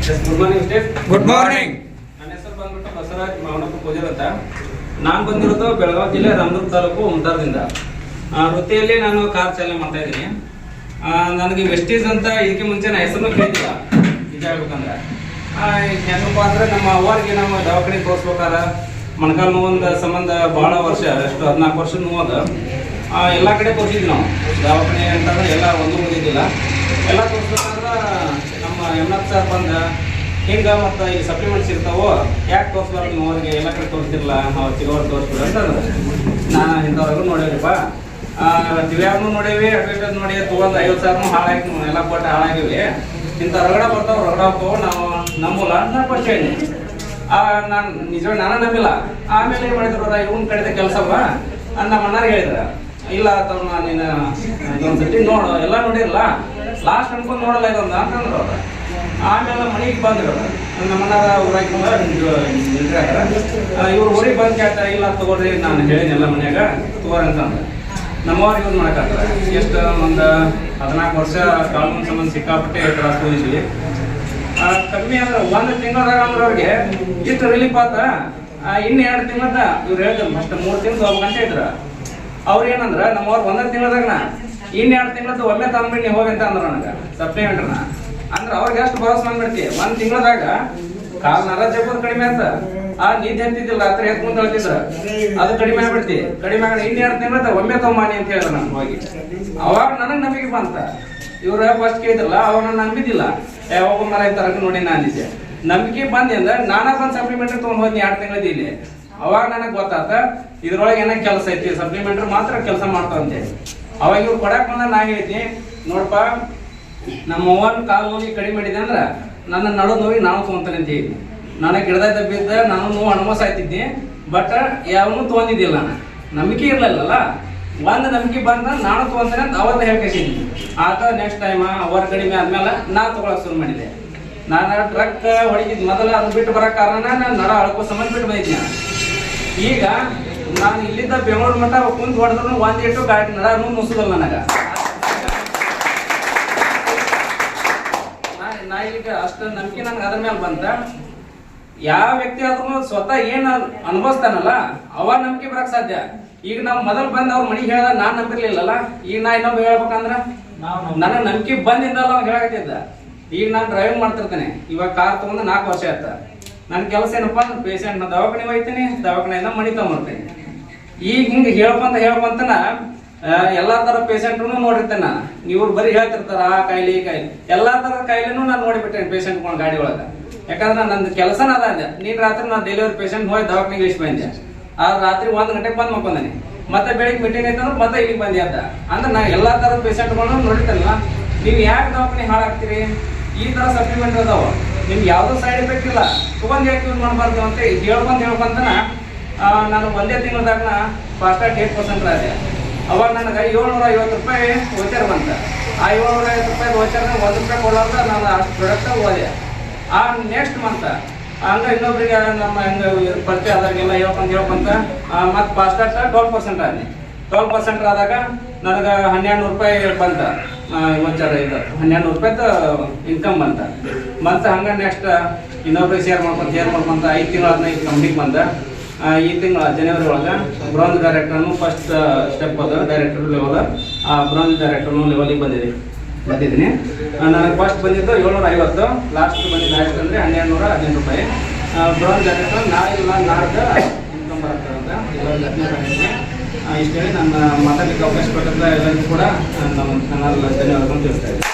Good morning state good morning ನನ್ನ ಹೆಸರು ಬಂದ್ಬಿಟ್ಟು ಬಸವರಾಜ್ ಮಾವನಪ್ಪ ಪೂಜಾರ್ ಅಂತ. ನಾನು ಬಂದಿರೋದು ಬೆಳಗಾವಿ ಜಿಲ್ಲೆ ರಾಮದುರ್ಗ ತಾಲೂಕು ಆ, ವೃತ್ತಿಯಲ್ಲಿ ನಾನು ಕಾರ್ ಚಾಲನೆ ಮಾಡ್ತಾ ಇದ್ದೀನಿ. ನನಗೆ ವೆಸ್ಟೀಸ್ ಅಂತ ಇದಕ್ಕೆ ಮುಂಚೆ ನಾ ಹೆಸರು ಕೇಳಿಲ್ಲ. ನಿಜ ಹೇಳ್ಬೇಕಂದ್ರೆ. ಹೆಂಗಪ್ಪ ಅಂದ್ರೆ ನಮ್ಮ ಅವ್ವರಿಗೆ ನಮ್ಮ ದವಾಖಾನೆ ತೋರಿಸ್ಬೇಕಾರ ಮೊಣಕಾಲು ನೋವಿನ ಸಂಬಂಧ ಭಾಳ ವರ್ಷ ಎಷ್ಟು ಹದಿನಾಲ್ಕು ವರ್ಷ ನೋವದ ಎಲ್ಲ ಕಡೆ ತೋರಿಸಿದ್ವಿ ನಾವು. ದವಾಖಾನೆ ಅಂತಂದ್ರೆ ಎಲ್ಲ ಒಂದು ಓದಿದ್ದಿಲ್ಲ ಎಲ್ಲ ತೋರಿಸ್ಬೇಕಾದ್ರೆ ನಮ್ಮ ಎಂ ಸರ್ ಬಂದ ಹಿಂಗೆ ಮತ್ತು ಈ ಸಪ್ಲಿಮೆಂಟ್ಸ್ ಇರ್ತಾವೋ, ಯಾಕೆ ತೋರಿಸ್ಬಾರ್ದು ನೀವು ಅವ್ರಿಗೆ ಎಲ್ಲ ಕಡೆ ತೋರಿಸಿರಲ್ಲ ಅವ್ರು ಸಿಗೋರು ತೋರಿಸ್ಬಿಡು ಅಂತಂದ್ರೆ ನಾನು ಇಂಥವ್ರಿಗೂ ನೋಡೇವಿಪ್ಪ ದಿವ್ಯಾಗೂ ನೋಡೇವಿ ಅಡ್ವರ್ಟೈಸ್ ನೋಡಿ ತೊಗೊಂಡು ಐವತ್ತು ಸಾವಿರನೂ ಹಾಳಾಗಿ ಎಲ್ಲ ಕೊಟ್ಟು ಹಾಳಾಗಿವಿ. ಇಂಥ ರಗಡ ಬರ್ತಾವ, ರಗಡ ಹೋಗ್ತಾವ ನಾವು ನಂಬಲ್ಲ ನಾನು ಪರಿಚಯನಿ ನಾನು ನಿಜವಾಗಿ ನಾನು ನಂಬಿಲ್ಲ. ಆಮೇಲೆ ಏನು ಮಾಡಿದ್ರು ಇವನ್ ಕಡೆದ ಕೆಲಸವ? ನಮ್ಮ ಅಣ್ಣಾರಿಗೆ ಹೇಳಿದ್ರ. ಇಲ್ಲ ತಮ್ಮ, ನೀನು ಇದೊಂದ್ಸತಿ ನೋಡು, ಎಲ್ಲ ನೋಡಿರಲ್ಲ ಲಾಸ್ಟ್ ಅನ್ಕೊಂಡು ನೋಡಲ್ಲ ಇದೊಂದು ಅಂತಂದ್ರು ಅವ್ರು. ಆಮೇಲೆ ಮನೆಗೆ ಬಂದ್ರು. ನಮ್ಮ ಊರಾಗ ಊರಾಗಿ ಇವ್ರು ಊರಿಗೆ ಬಂದು ಕೇಳ್ತಾರೆ, ಇಲ್ಲ ತಗೋರಿ ನಾನು ಹೇಳಿನೆಲ್ಲ ಮನ್ಯಾಗ ತಗೋರಿ ಅಂತಂದ್ರೆ ನಮ್ಮವ್ರಿಗೆ ಯೂಸ್ ಮಾಡಕ್ಕಾಗ್ತದೆ. ಎಷ್ಟು ಒಂದು ಹದಿನಾಲ್ಕು ವರ್ಷ ಕಾನೂನು ಸಂಬಂಧ ಸಿಕ್ಕಾಪಟ್ಟೆ ತ್ರಾಸ ಹೋಗಿದ್ವಿ ಕಮ್ಮಿ ಅಂದ್ರೆ ಒಂದು ತಿಂಗಳದಾಗ ಅಂದ್ರೆ ಅವ್ರಿಗೆ ಇಷ್ಟು ರಿಲೀಫ್ ಆತ. ಇನ್ನು ಎರಡು ತಿಂಗಳದ ಇವ್ರು ಹೇಳ್ತಾರೆ ಫಸ್ಟ್ ಮೂರು ತಿಂಗಳು ಹೋಗ್ಬೇಕಂತ ಇದ್ರ. ಅವ್ರು ಏನಂದ್ರ, ನಮ್ಮವ್ರು ಒಂದೊಂದು ತಿಂಗಳದಾಗ ಇನ್ನು ಎರಡು ತಿಂಗಳದ್ದು ಒಮ್ಮೆ ತಂದ್ಬಿಟ್ಟು ನೀವು ಹೋಗಿ ಅಂತ ಅಂದ್ರ ನನಗೆ. ಸಪ್ಲಿಮೆಂಟ್ರನ್ನ ಅಂದ್ರೆ ಅವ್ರಿಗೆ ಎಷ್ಟು ಭರವಸೆ ಮಾಡ್ಬಿಡ್ತಿ. ಒಂದ್ ತಿಂಗಳದಾಗ ಕಾಲ್ ನರ ಜಪ್ಪದ್ ಕಡಿಮೆ ಅಂತ. ಆ ನಿದ್ದೆ ಹತ್ತಿದ್ದಿಲ್ಲ ರಾತ್ರಿ ಎತ್ ಮುಂದೆ ಹೇಳ್ತಿದ್ರ ಅದು ಕಡಿಮೆ ಆಗ್ಬಿಡ್ತಿ. ಕಡಿಮೆ ಆಗ ಇನ್ ಎರಡು ತಿಂಗಳ ಒಮ್ಮೆ ತಗೊಂಬಾನಿ ಅಂತ ಹೇಳಿದ ನಾನು ಹೋಗಿ. ಅವಾಗ ನನಗೆ ನಂಬಿಕೆ ಬಂತ. ಇವ್ರ ಫಸ್ಟ್ ಕೇಳಿದ್ರಲ್ಲ, ಅವಾಗ ನಾನು ನಂಬಿದ್ದಿಲ್ಲ. ಯಾವಾಗ ಮರ ತರಕ ನೋಡಿ ನಾನು ಅಂದಿದ್ದೆ. ನಂಬಿಕೆ ಬಂದೆ ಅಂದ್ರೆ ನಾನಾ ಒಂದ್ ಸಪ್ಲಿಮೆಂಟ್ರಿ ತಗೊಂಡ್ ಹೋದ್ನಿ ಎರಡು ತಿಂಗಳ ಇಲ್ಲಿ ಅವಾಗ ನನಗೆ ಗೊತ್ತಾತ, ಇದ್ರೊಳಗೆ ಏನ ಕೆಲಸ ಐತಿ ಸಪ್ಲಿಮೆಂಟ್ರಿ ಮಾತ್ರ ಕೆಲಸ ಮಾಡ್ತಾವಂತೆ ಅವಾಗ ಇವ್ರು ಕೊಡಕ್ ಬಂದ, ನಾ ಹೇಳಿದ್ನಿ ನೋಡಪ್ಪ ನಮ್ಮ ಅವ್ವನ ಕಾಲು ನೋವಿಗೆ ಕಡಿಮೆ ಮಾಡಿದೆ ಅಂದ್ರೆ ನನ್ನ ನಡು ನೋವಿಗೆ ನಾನು ತೊಗೊಂತಾನೆ ಅಂತ ಹೇಳಿ ನನಗೆ ಗಿಡದ ಬಿದ್ದ ನಾನು ನೋವು ಅನುಮೋಸ ಆಯ್ತಿದ್ದೆ ಬಟ್ ಯಾವನು ತೊಗೊಂಡಿದ್ದಿಲ್ಲ ನಾನು. ನಂಬಿಕೆ ಇರ್ಲಿಲ್ಲಲ್ಲ. ಒಂದು ನಂಬಿಕೆ ಬಂದ ನಾನು ತೊಗೊಂತಾನೆ ಅಂತ ಅವತ್ತು ಹೇಳ್ಕೊಂಡಿದ್ದೀನಿ ಆತ ನೆಕ್ಸ್ಟ್ ಟೈಮ್ ಅವರ್ ಕಡಿಮೆ ಆದ್ಮೇಲೆ ನಾ ತೊಗೊಳಕ್ಕೆ ಶುರು ಮಾಡಿದೆ. ನಾನು ಟ್ರಕ್ ಹೊಡಿತಿದ್ ಮೊದಲ ಅದು ಬಿಟ್ಟು ಬರೋ ಕಾರಣ ನಾನು ನಡ ಅಳ್ಕೋ ಸಂಬಂಧ ಬಿಟ್ಟು ಬಂದಿದ್ದೆ ಈಗ ನಾನು ಇಲ್ಲಿದ್ದ ಬೆಂಗಳೂರು ಮಟ್ಟ ಕುಂತು ಹೊಡೆದ್ರು ಒಂದ್ ಇಟ್ಟು ಗಾಡಿ ನಡ ಮುಸುದಲ್ಲ ನನಗ. ಈಗ ಅಷ್ಟು ನಂಬಿಕೆ ನನ್ಗೆ ಅದ್ರ ಮೇಲೆ ಬಂತ. ಯಾವ ವ್ಯಕ್ತಿ ಆದ್ರೂ ಸ್ವತಃ ಏನ್ ಅನುಭವಿಸ್ತಾನಲ್ಲ, ಅವ ನಂಬಿಕೆ ಬರಕ್ ಸಾಧ್ಯ. ಈಗ ನಾವು ಮೊದಲ್ ಬಂದ್ ಅವ್ರ ಮನಿಗೆ ಹೇಳ್ದ ನಾನ್ ನಂಬಿರ್ಲಿಲ್ಲಲ್ಲ, ಈಗ ನಾ ಇನ್ನೊಬ್ಬ ಹೇಳ್ಬೇಕಂದ್ರ ನನ್ನ ನಂಬಿಕೆ ಬಂದಿದ್ದಲ್ಲ ಹೇಳಕತ್ತಿದ್ದ. ಈಗ ನಾನು ಡ್ರೈವಿಂಗ್ ಮಾಡ್ತಿರ್ತೇನೆ, ಇವಾಗ ಕಾರ್ ತಗೊಂಡು ನಾಲ್ಕು ವರ್ಷ ಆಯ್ತ. ನನ್ನ ಕೆಲಸ ಏನಪ್ಪಾ ಅಂದ್ರೆ ಪೇಷಂಟ್ನ ದವಾಖಾನೆ ಹೋಗ್ತೀನಿ ದವಾಖಾನೆಯಿಂದ ಮಣಿ ತಗೊಂಡ್ಬರ್ತೇನೆ ಈಗ ಹಿಂಗ ಹೇಳ್ಕೊಂತ ಹೇಳ್ಕೊಂತನ ಎಲ್ಲಾ ತರ ಪೇಷಂಟ್ನು ನೋಡಿರ್ತೇನೆ ನಾನು. ಇವ್ರು ಬರೀ ಹೇಳ್ತಿರ್ತಾರ ಆ ಕಾಯಿಲೆ ಈ ಕಾಯಿಲೆ. ಎಲ್ಲಾ ತರ ಕಾಯಿಲೆನೂ ನಾನು ನೋಡಿಬಿಟ್ಟೇನೆ ಪೇಷಂಟ್ ಗಾಡಿ ಒಳಗ. ಯಾಕಂದ್ರೆ ನಂದು ಕೆಲಸನ ಅದ ನೀನ್ ರಾತ್ರಿ ನಾನು ಡೆಲಿವರಿ ಪೇಷಂಟ್ ಹೋಗಿ ದವಾಖಾನೆಗೆ ಇಳಿಸಿ ಬಂದೆ ಆ ರಾತ್ರಿ ಒಂದ್ ಗಂಟೆಗೆ ಬಂದ್ ಮಕ್ಕೊಂಡೇನೆ ಮತ್ತೆ ಬೆಳಿಗ್ಗೆ ಮೀಟಿಂಗ್ ಐತಂದ್ರೆ ಮತ್ತೆ ಇಲ್ಲಿಗೆ ಬಂದೆ ಅಂತ ಅಂದ್ರೆ ನಾ ಎಲ್ಲಾ ತರದ ಪೇಷಂಟ್ಗಳನ್ನ ನೋಡಿರ್ತೇನಲ್ಲ ನೀವು ಯಾಕೆ ದವಾಖಾನೆ ಹಾಳಾಗ್ತೀರಿ? ಈ ತರ ಸಪ್ಲಿಮೆಂಟ್ ಅದಾವ. ನಿಮ್ಗೆ ಯಾವುದೋ ಸೈಡ್ ಎಫೆಕ್ಟ್ ಇಲ್ಲ. ತಗೊಂಡ್ ಯಾಕೆ ಯೂಸ್ ಮಾಡಬಾರ್ದು ಅಂತ ಹೇಳ್ಬಂದು ಹೇಳ್ಕೊಂತನ ಆ, ನಾನು ಒಂದೇ ತಿಂಗಳದಾಗ ಫಾಸ್ಟಾಗಿ ಏಟ್ ಪರ್ಸೆಂಟ್ ಆದೆ. ಅವಾಗ ನನಗೆ ಏಳ್ನೂರ ಐವತ್ತು ರೂಪಾಯಿ ವೋಚರ್ ಬಂತ ಆ ಏಳ್ನೂರ ಐವತ್ತು ರೂಪಾಯಿ ವೋಚರ್ನ ಒಂದು ರೂಪಾಯಿ ಕೊಡೋದ್ರ ನಾನು ಅಷ್ಟು ಪ್ರಾಡಕ್ಟ ಓದೆ ಆ ನೆಕ್ಸ್ಟ್ ಮಂತ್ ಹಂಗ ಇನ್ನೊಬ್ರಿಗೆ ನಮ್ಮ ಹಂಗ ಪರಿಚಯ ಆದಾಗೆಲ್ಲ ಹೇಳ್ಕೊಂತ ಹೇಳ್ಕೊಂತ ಮತ್ತೆ ಫಾಸ್ಟಾಗ್ ಟ್ವೆಲ್ ಪರ್ಸೆಂಟ್ ಆದ್ನಿ. ಟ್ವೆಲ್ ಪರ್ಸೆಂಟ್ ಆದಾಗ ನನಗೆ ಹನ್ನೆರಡು ನೂರು ರೂಪಾಯಿ ಬಂತ ವೋಚರ್ ಇದು. ಹನ್ನೆರಡು ನೂರು ರೂಪಾಯಿ ಇನ್ಕಮ್ ಬಂತ ಮತ್ತೆ ಹಂಗ ನೆಕ್ಸ್ಟ್ ಇನ್ನೊಬ್ರಿಗೆ ಶೇರ್ ಮಾಡ್ಕೊಂತ ಶೇರ್ ಮಾಡ್ಕೊಂತ ಐದು ತಿಂಗಳ ಹದಿನೈದು ಕಂಪ್ನಿಗೆ ಬಂದ. ಈ ತಿಂಗಳ ಜನವರಿ ಒಳಗೆ ಬ್ರಾಂಜ್ ಡೈರೆಕ್ಟರ್ನು ಫಸ್ಟ್ ಸ್ಟೆಪ್ ಅದ ಡೈರೆಕ್ಟರ್ ಲೆವೆಲ್ ಆ ಬ್ರಾಂಜ್ ಡೈರೆಕ್ಟರ್ನು ಲೆವೆಲಿಗೆ ಬಂದಿದೆ. ಬಂದಿದ್ದೀನಿ. ನನಗೆ ಫಸ್ಟ್ ಬಂದಿದ್ದು ಏಳ್ನೂರ ಐವತ್ತು ಲಾಸ್ಟ್ ಬಂದಿದ್ದು ಆಯ್ತು ಅಂದರೆ ಹನ್ನೆರಡು ನೂರ ಹದಿನೈದು ರೂಪಾಯಿ ಬ್ರಾಂಜ್ ಡೈರೆಕ್ಟರ್ ನಾಳೆ ಇಲ್ಲ ನಾಡ್ದು ಇನ್ಕಮ್ ಬರುತ್ತೆ ಅಂತ. ಇಷ್ಟು ಹೇಳಿ ನನ್ನ ಮಾತಾಡಲಿಕ್ಕೆ ಅವಕಾಶ ಕೊಟ್ಟಂತ ಎಲ್ಲರಿಗೂ ಕೂಡ ನಮ್ಮ ಚಾನಲ್ ಧನ್ಯವಾದಗಳು ತಿಳಿಸ್ತಾ ಇದ್ದೀನಿ.